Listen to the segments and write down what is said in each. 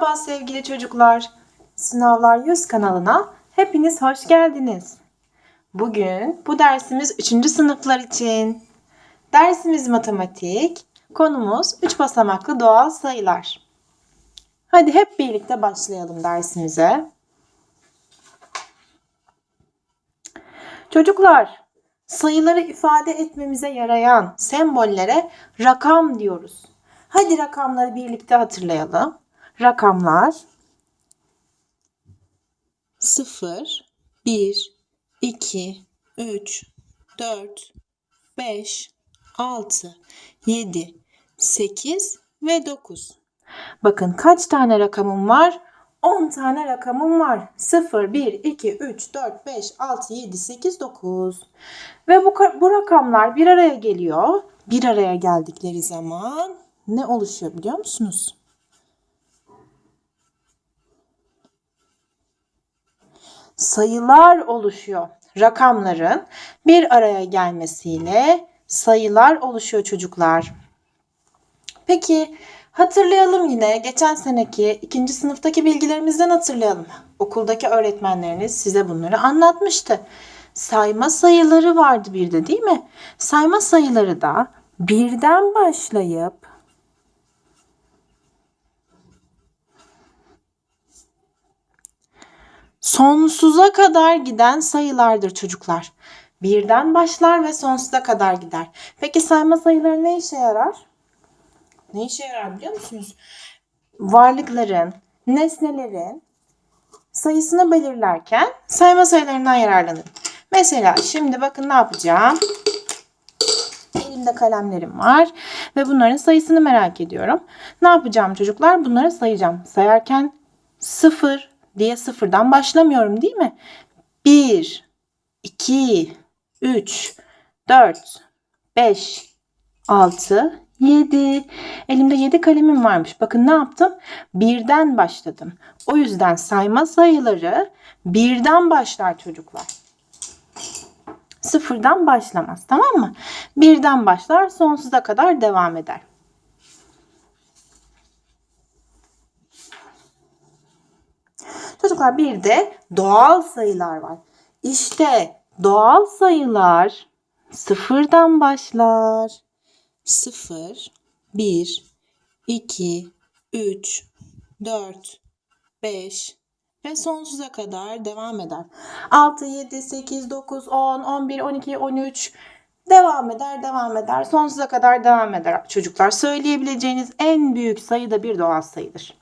Merhaba sevgili çocuklar. Sınavlar 100 kanalına hepiniz hoş geldiniz. Bugün bu dersimiz 3. sınıflar için. Dersimiz matematik, konumuz 3 basamaklı doğal sayılar. Hadi hep birlikte başlayalım dersimize. Çocuklar, sayıları ifade etmemize yarayan sembollere rakam diyoruz. Hadi rakamları birlikte hatırlayalım. Rakamlar 0, 1, 2, 3, 4, 5, 6, 7, 8 ve 9. Bakın kaç tane rakamım var? 10 tane rakamım var. 0, 1, 2, 3, 4, 5, 6, 7, 8, 9. Ve bu, bu rakamlar bir araya geliyor. Bir araya geldikleri zaman ne oluşuyor biliyor musunuz? Sayılar oluşuyor. Rakamların bir araya gelmesiyle sayılar oluşuyor çocuklar. Peki hatırlayalım yine geçen seneki ikinci sınıftaki bilgilerimizden hatırlayalım. Okuldaki öğretmenleriniz size bunları anlatmıştı. Sayma sayıları vardı bir de değil mi? Sayma sayıları da birden başlayıp sonsuza kadar giden sayılardır çocuklar. Birden başlar ve sonsuza kadar gider. Peki sayma sayıları ne işe yarar? Ne işe yarar biliyor musunuz? Varlıkların, nesnelerin sayısını belirlerken sayma sayılarından yararlanır. Mesela şimdi bakın ne yapacağım. Elimde kalemlerim var ve bunların sayısını merak ediyorum. Ne yapacağım çocuklar? Bunları sayacağım. Sayarken 0 diye sıfırdan başlamıyorum değil mi? 1, 2, 3, 4, 5, 6, 7. Elimde 7 kalemim varmış. Bakın ne yaptım? Birden başladım. O yüzden sayma sayıları birden başlar çocuklar. Sıfırdan başlamaz tamam mı? Birden başlar sonsuza kadar devam eder. Çocuklar bir de doğal sayılar var. İşte doğal sayılar sıfırdan başlar. 0, 1, 2, 3, 4, 5 ve sonsuza kadar devam eder. 6, 7, 8, 9, 10, 11, 12, 13 devam eder, devam eder. Sonsuza kadar devam eder çocuklar. Söyleyebileceğiniz en büyük sayı da bir doğal sayıdır.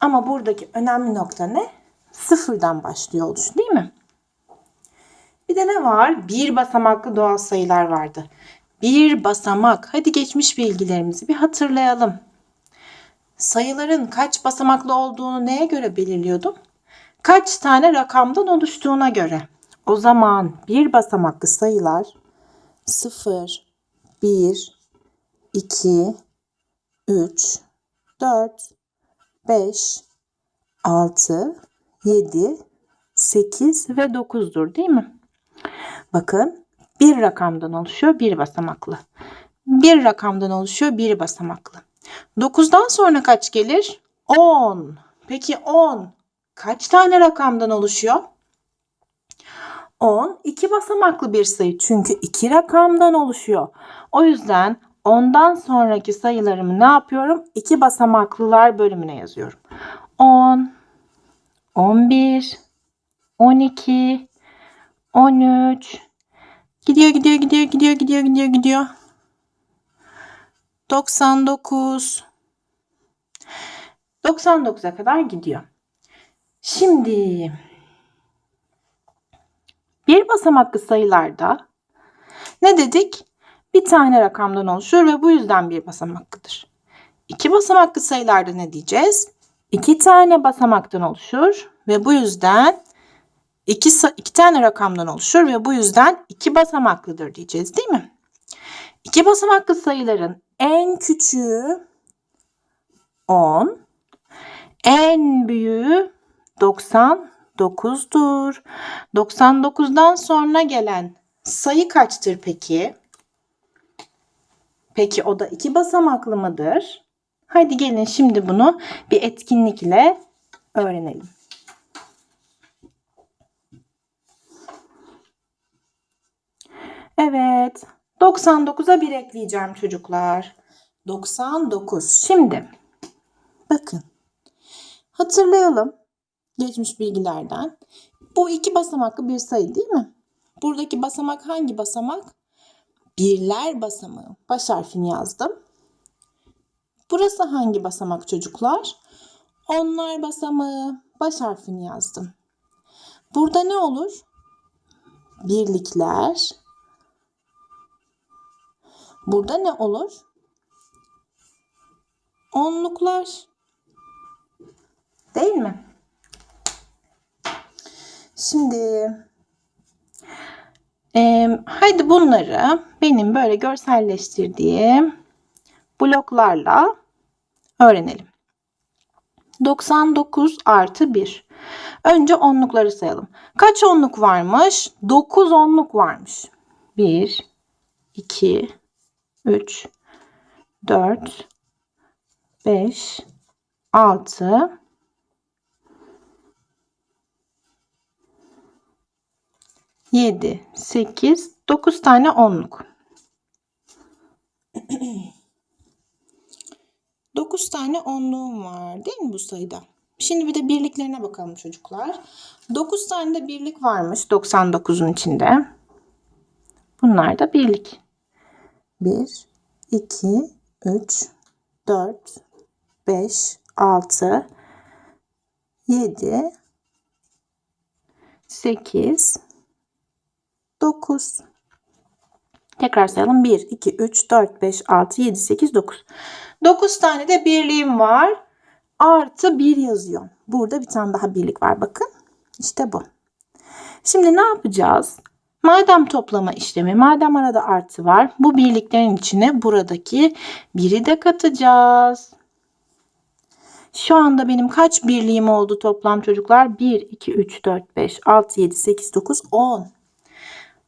Ama buradaki önemli nokta ne? Sıfırdan başlıyor oluş değil mi? Bir de ne var? Bir basamaklı doğal sayılar vardı. Bir basamak. Hadi geçmiş bilgilerimizi bir hatırlayalım. Sayıların kaç basamaklı olduğunu neye göre belirliyordum? Kaç tane rakamdan oluştuğuna göre. O zaman bir basamaklı sayılar 0, 1, 2, 3, 4, 5, 6, 7, 8 ve 9'dur değil mi? Bakın bir rakamdan oluşuyor bir basamaklı. Bir rakamdan oluşuyor bir basamaklı. 9'dan sonra kaç gelir? 10. Peki 10 kaç tane rakamdan oluşuyor? 10 iki basamaklı bir sayı çünkü iki rakamdan oluşuyor. O yüzden ondan sonraki sayılarımı ne yapıyorum? İki basamaklılar bölümüne yazıyorum. 10, 11, 12, 13. Gidiyor, gidiyor, gidiyor, gidiyor, gidiyor, gidiyor, gidiyor. 99. 99'a kadar gidiyor. Şimdi bir basamaklı sayılarda ne dedik? Bir tane rakamdan oluşur ve bu yüzden bir basamaklıdır. İki basamaklı sayılarda ne diyeceğiz? İki tane basamaktan oluşur ve bu yüzden iki, iki tane rakamdan oluşur ve bu yüzden iki basamaklıdır diyeceğiz değil mi? İki basamaklı sayıların en küçüğü 10, en büyüğü 99'dur. 99'dan sonra gelen sayı kaçtır peki? Peki o da iki basamaklı mıdır? Hadi gelin şimdi bunu bir etkinlikle öğrenelim. Evet. 99'a 1 ekleyeceğim çocuklar. 99. Şimdi bakın. Hatırlayalım geçmiş bilgilerden. Bu iki basamaklı bir sayı değil mi? Buradaki basamak hangi basamak? Birler basamağı. Baş harfini yazdım. Burası hangi basamak çocuklar? Onlar basamağı. Baş harfini yazdım. Burada ne olur? Birlikler. Burada ne olur? Onluklar. Değil mi? Şimdi e, haydi bunları benim böyle görselleştirdiğim bloklarla öğrenelim. 99 artı 1. Önce onlukları sayalım. Kaç onluk varmış? 9 onluk varmış. 1, 2, 3, 4, 5, 6, 7, 8, 9 tane onluk. 9 tane onluğum var değil mi bu sayıda? Şimdi bir de birliklerine bakalım çocuklar. 9 tane de birlik varmış 99'un içinde. Bunlar da birlik. 1, 2, 3, 4, 5, 6, 7, 8, 9. Tekrar sayalım. 1, 2, 3, 4, 5, 6, 7, 8, 9. 9 tane de birliğim var. Artı 1 yazıyor. Burada bir tane daha birlik var. Bakın. İşte bu. Şimdi ne yapacağız? Madem toplama işlemi, madem arada artı var, bu birliklerin içine buradaki biri de katacağız. Şu anda benim kaç birliğim oldu toplam çocuklar? 1, 2, 3, 4, 5, 6, 7, 8, 9, 10.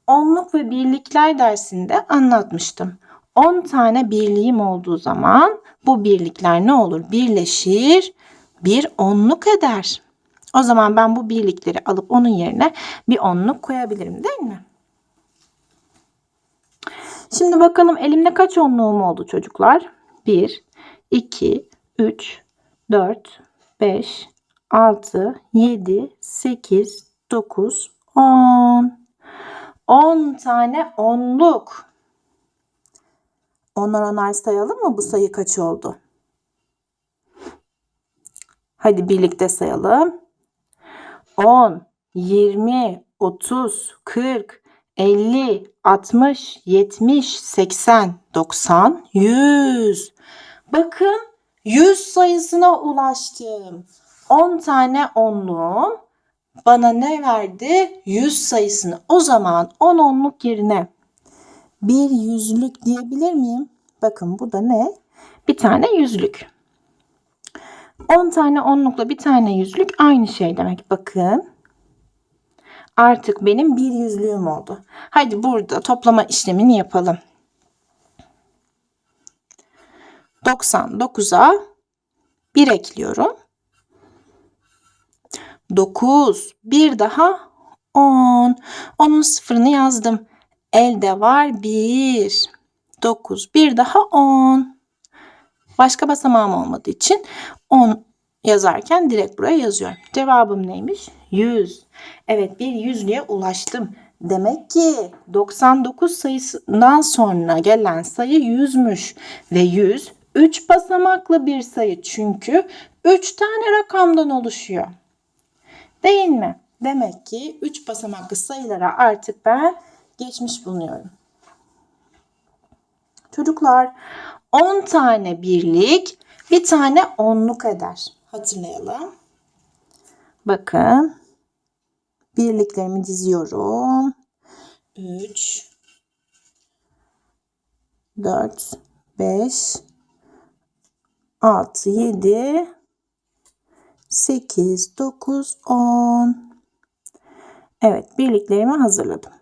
Onluk ve birlikler dersinde anlatmıştım. 10 tane birliğim olduğu zaman bu birlikler ne olur? Birleşir, bir onluk eder. O zaman ben bu birlikleri alıp onun yerine bir onluk koyabilirim değil mi? Şimdi bakalım elimde kaç onluğum oldu çocuklar? 1, 2, 3, 4, 5, 6, 7, 8, 9, 10. 10 tane onluk. Onar onar sayalım mı? Bu sayı kaç oldu? Hadi birlikte sayalım. 10, 20, 30, 40, 50, 60, 70, 80, 90, 100. Bakın 100 sayısına ulaştım. 10 tane onluğum bana ne verdi? 100 sayısını. O zaman 10 onluk yerine bir yüzlük diyebilir miyim? Bakın bu da ne? Bir tane yüzlük. 10 tane onlukla bir tane yüzlük aynı şey demek. Bakın. Artık benim bir yüzlüğüm oldu. Hadi burada toplama işlemini yapalım. 99'a 1 ekliyorum. 9. Bir daha 10. Onun sıfırını yazdım. Elde var 1. 9. Bir daha 10. Başka basamağım olmadığı için 10 yazarken direkt buraya yazıyorum. Cevabım neymiş? 100. Evet bir yüzlüğe ulaştım. Demek ki 99 sayısından sonra gelen sayı 100'müş. Ve 100 3 basamaklı bir sayı. Çünkü 3 tane rakamdan oluşuyor. Değil mi? Demek ki 3 basamaklı sayılara artık ben geçmiş bulunuyorum. Çocuklar 10 tane birlik bir tane onluk eder. Hatırlayalım. Bakın. Birliklerimi diziyorum. 3 4 5 6 7 8 9 10 Evet birliklerimi hazırladım.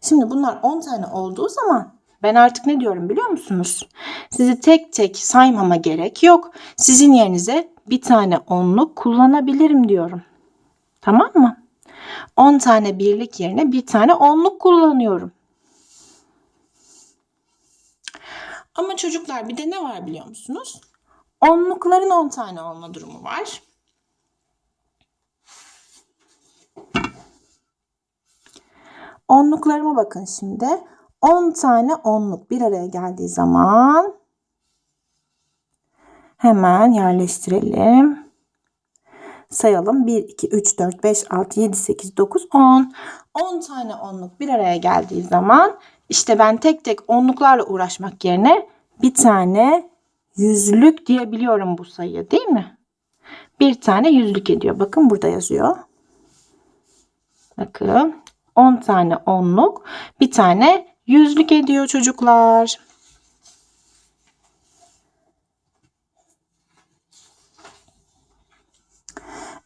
Şimdi bunlar 10 tane olduğu zaman Ben artık ne diyorum biliyor musunuz? Sizi tek tek saymama gerek yok. Sizin yerinize bir tane onluk kullanabilirim diyorum. Tamam mı? 10 tane birlik yerine bir tane onluk kullanıyorum. Ama çocuklar bir de ne var biliyor musunuz? Onlukların 10 tane olma durumu var. Onluklarıma bakın şimdi. 10 tane onluk bir araya geldiği zaman hemen yerleştirelim. Sayalım. 1, 2, 3, 4, 5, 6, 7, 8, 9, 10. 10 tane onluk bir araya geldiği zaman işte ben tek tek onluklarla uğraşmak yerine bir tane yüzlük diyebiliyorum bu sayıya değil mi? Bir tane yüzlük ediyor. Bakın burada yazıyor. Bakın 10 tane onluk bir tane yüzlük ediyor çocuklar.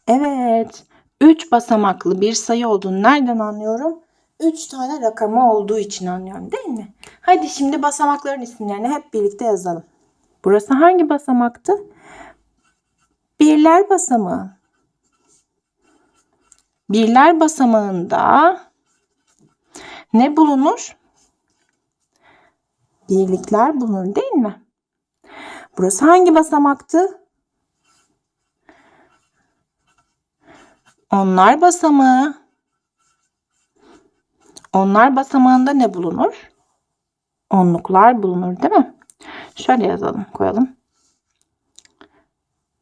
Evet. 3 basamaklı bir sayı olduğunu nereden anlıyorum? 3 tane rakamı olduğu için anlıyorum değil mi? Hadi şimdi basamakların isimlerini hep birlikte yazalım. Burası hangi basamaktı? Birler basamağı. Birler basamağında ne bulunur? Birlikler bulunur değil mi? Burası hangi basamaktı? Onlar basamağı. Onlar basamağında ne bulunur? Onluklar bulunur değil mi? Şöyle yazalım, koyalım.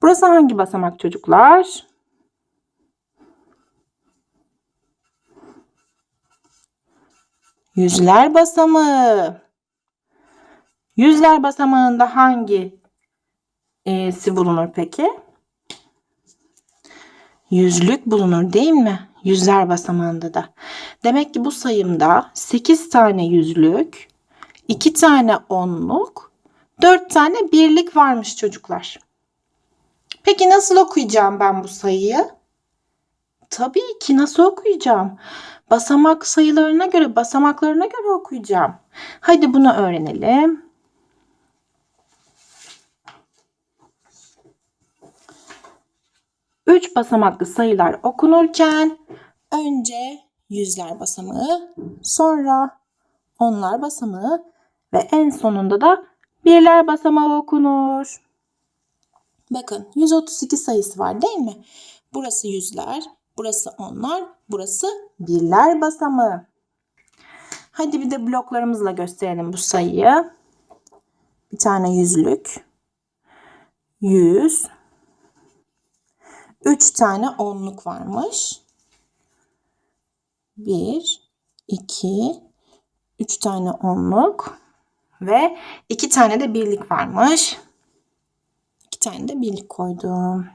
Burası hangi basamak çocuklar? Yüzler basamağı. Yüzler basamağında hangi si bulunur peki? Yüzlük bulunur değil mi? Yüzler basamağında da. Demek ki bu sayımda 8 tane yüzlük, 2 tane onluk, 4 tane birlik varmış çocuklar. Peki nasıl okuyacağım ben bu sayıyı? Tabii ki nasıl okuyacağım? Basamak sayılarına göre, basamaklarına göre okuyacağım. Hadi bunu öğrenelim. Üç basamaklı sayılar okunurken önce yüzler basamağı, sonra onlar basamağı ve en sonunda da birler basamağı okunur. Bakın 132 sayısı var değil mi? Burası yüzler, burası onlar, burası birler basamağı. Hadi bir de bloklarımızla gösterelim bu sayıyı. Bir tane yüzlük. Yüz. Üç tane onluk varmış. Bir, iki, üç tane onluk ve iki tane de birlik varmış. İki tane de birlik koydum.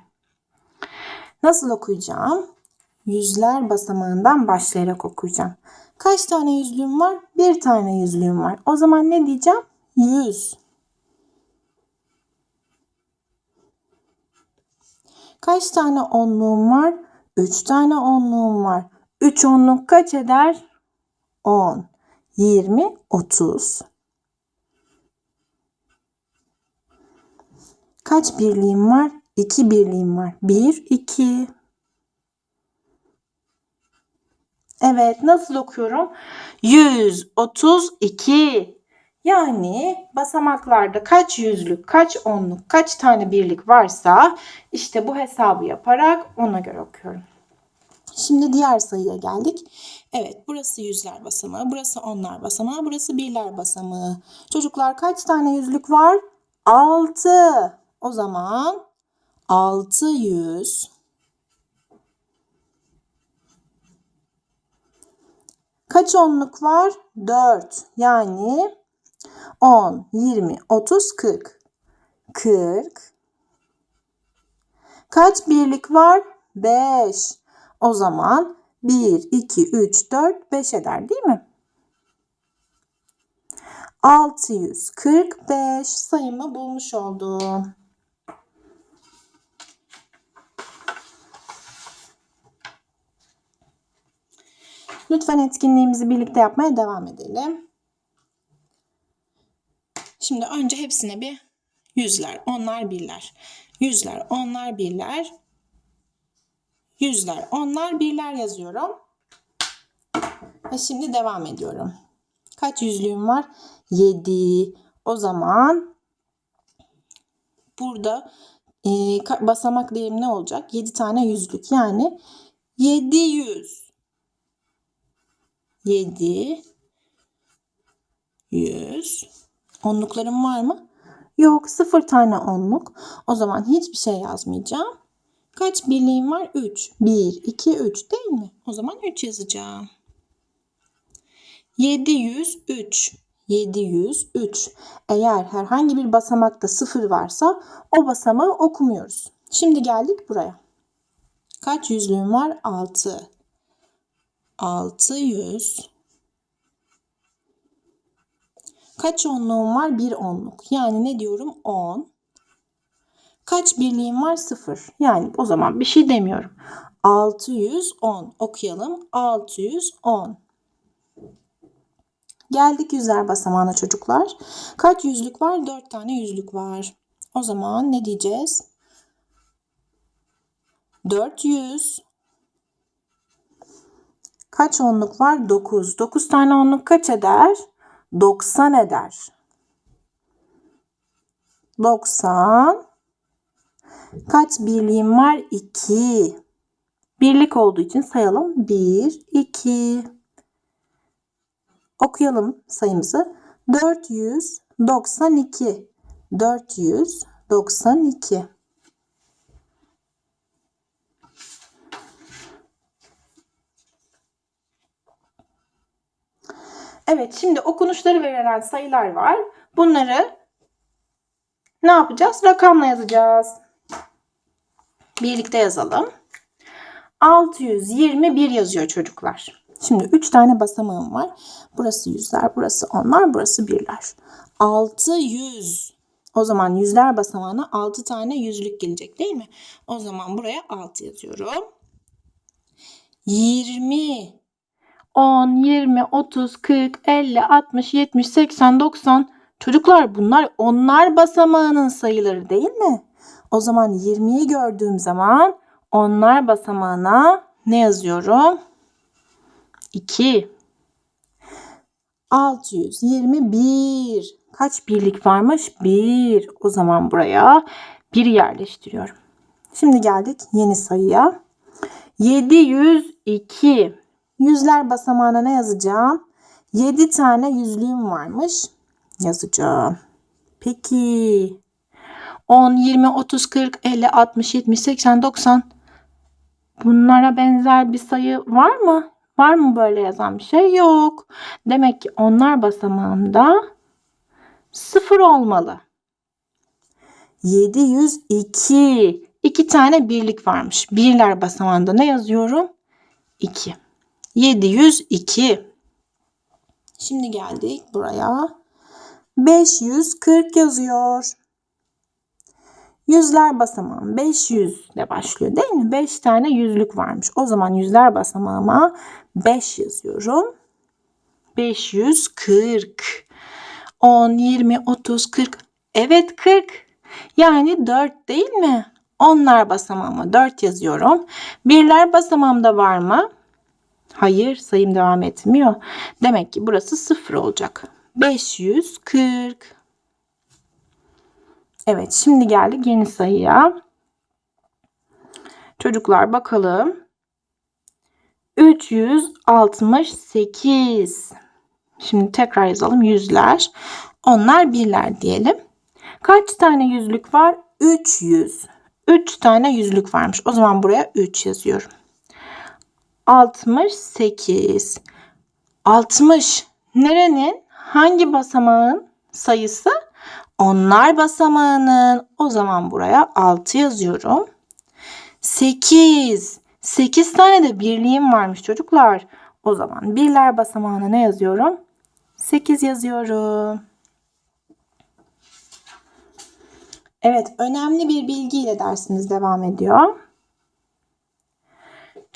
Nasıl okuyacağım? Yüzler basamağından başlayarak okuyacağım. Kaç tane yüzlüğüm var? Bir tane yüzlüğüm var. O zaman ne diyeceğim? Yüz. Kaç tane onluğum var? Üç tane onluğum var. Üç onluk kaç eder? On. Yirmi, otuz. Kaç birliğim var? İki birliğim var. Bir, iki. Evet, nasıl okuyorum? 132. Yani basamaklarda kaç yüzlük, kaç onluk, kaç tane birlik varsa işte bu hesabı yaparak ona göre okuyorum. Şimdi diğer sayıya geldik. Evet burası yüzler basamağı, burası onlar basamağı, burası birler basamağı. Çocuklar kaç tane yüzlük var? 6. O zaman 600 Kaç onluk var? 4. Yani 10, 20, 30, 40. 40. Kaç birlik var? 5. O zaman 1, 2, 3, 4, 5 eder değil mi? 645 sayımı bulmuş oldum. Lütfen etkinliğimizi birlikte yapmaya devam edelim. Şimdi önce hepsine bir yüzler, onlar, birler. Yüzler, onlar, birler. Yüzler, onlar, birler yazıyorum. Ve şimdi devam ediyorum. Kaç yüzlüğüm var? 7. O zaman burada e, basamak değerim ne olacak? 7 tane yüzlük. Yani 700. 7 100 Onluklarım var mı? Yok. Sıfır tane onluk. O zaman hiçbir şey yazmayacağım. Kaç birliğim var? 3. 1, 2, 3 değil mi? O zaman 3 yazacağım. 703. 703. Eğer herhangi bir basamakta sıfır varsa o basamağı okumuyoruz. Şimdi geldik buraya. Kaç yüzlüğüm var? 6. 600. Kaç onluğum var? Bir onluk. Yani ne diyorum? 10. Kaç birliğim var? 0. Yani o zaman bir şey demiyorum. 610. Okuyalım. 610. Geldik yüzler basamağına çocuklar. Kaç yüzlük var? 4 tane yüzlük var. O zaman ne diyeceğiz? 400. Kaç onluk var? 9. 9 tane onluk kaç eder? 90 eder. 90. Kaç birliğim var? 2. Birlik olduğu için sayalım. 1, 2. Okuyalım sayımızı. 492. 492. Evet, şimdi okunuşları verilen sayılar var. Bunları ne yapacağız? Rakamla yazacağız. Birlikte yazalım. 621 yazıyor çocuklar. Şimdi 3 tane basamağım var. Burası yüzler, burası onlar, burası birler. 600. O zaman yüzler basamağına 6 tane yüzlük gelecek değil mi? O zaman buraya 6 yazıyorum. 20. 10, 20, 30, 40, 50, 60, 70, 80, 90. Çocuklar bunlar onlar basamağının sayıları değil mi? O zaman 20'yi gördüğüm zaman onlar basamağına ne yazıyorum? 2. 621. Kaç birlik varmış? 1. O zaman buraya 1 yerleştiriyorum. Şimdi geldik yeni sayıya. 702. Yüzler basamağına ne yazacağım? 7 tane yüzlüğüm varmış. Yazacağım. Peki. 10, 20, 30, 40, 50, 60, 70, 80, 90. Bunlara benzer bir sayı var mı? Var mı böyle yazan bir şey? Yok. Demek ki onlar basamağında sıfır olmalı. 702. İki tane birlik varmış. Birler basamağında ne yazıyorum? 2. 702. Şimdi geldik buraya. 540 yazıyor. Yüzler basamağı 500 ile başlıyor değil mi? 5 tane yüzlük varmış. O zaman yüzler basamağıma 5 yazıyorum. 540. 10, 20, 30, 40. Evet 40. Yani 4 değil mi? Onlar basamağıma 4 yazıyorum. Birler basamağımda var mı? Hayır sayım devam etmiyor. Demek ki burası 0 olacak. 540. Evet şimdi geldik yeni sayıya. Çocuklar bakalım. 368. Şimdi tekrar yazalım yüzler. Onlar birler diyelim. Kaç tane yüzlük var? 300. 3 tane yüzlük varmış. O zaman buraya 3 yazıyorum. 68. 60. Nerenin? Hangi basamağın sayısı? Onlar basamağının. O zaman buraya 6 yazıyorum. 8. 8 tane de birliğim varmış çocuklar. O zaman birler basamağına ne yazıyorum? 8 yazıyorum. Evet, önemli bir bilgiyle dersimiz devam ediyor.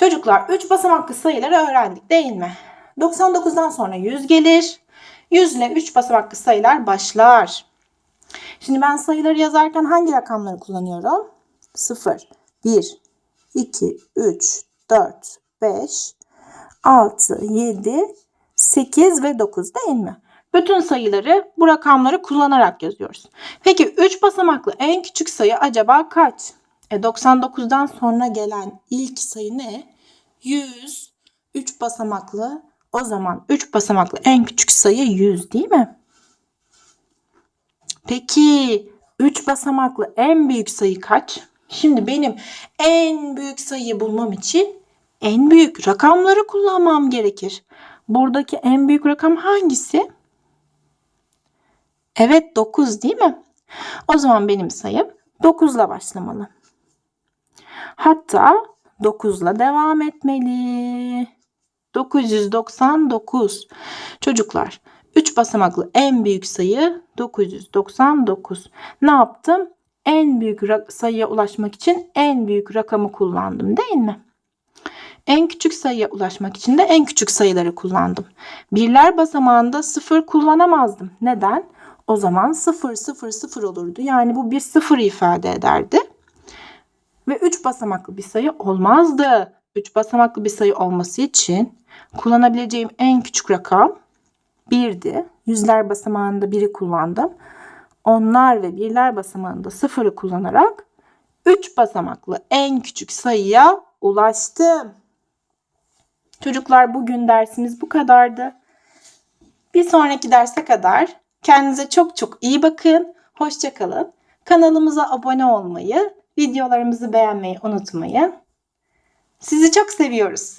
Çocuklar 3 basamaklı sayıları öğrendik değil mi? 99'dan sonra 100 gelir. 100 ile 3 basamaklı sayılar başlar. Şimdi ben sayıları yazarken hangi rakamları kullanıyorum? 0, 1, 2, 3, 4, 5, 6, 7, 8 ve 9 değil mi? Bütün sayıları bu rakamları kullanarak yazıyoruz. Peki 3 basamaklı en küçük sayı acaba kaç? E 99'dan sonra gelen ilk sayı ne? 100. 3 basamaklı. O zaman 3 basamaklı en küçük sayı 100 değil mi? Peki 3 basamaklı en büyük sayı kaç? Şimdi benim en büyük sayıyı bulmam için en büyük rakamları kullanmam gerekir. Buradaki en büyük rakam hangisi? Evet 9 değil mi? O zaman benim sayım 9 ile başlamalı. Hatta 9 ile devam etmeli. 999. Çocuklar 3 basamaklı en büyük sayı 999. Ne yaptım? En büyük sayıya ulaşmak için en büyük rakamı kullandım değil mi? En küçük sayıya ulaşmak için de en küçük sayıları kullandım. Birler basamağında sıfır kullanamazdım. Neden? O zaman sıfır sıfır sıfır olurdu. Yani bu bir sıfır ifade ederdi. Ve 3 basamaklı bir sayı olmazdı. 3 basamaklı bir sayı olması için kullanabileceğim en küçük rakam 1'di. Yüzler basamağında 1'i kullandım. Onlar ve birler basamağında 0'ı kullanarak 3 basamaklı en küçük sayıya ulaştım. Çocuklar bugün dersimiz bu kadardı. Bir sonraki derse kadar kendinize çok çok iyi bakın. Hoşça kalın. Kanalımıza abone olmayı, videolarımızı beğenmeyi unutmayın. Sizi çok seviyoruz.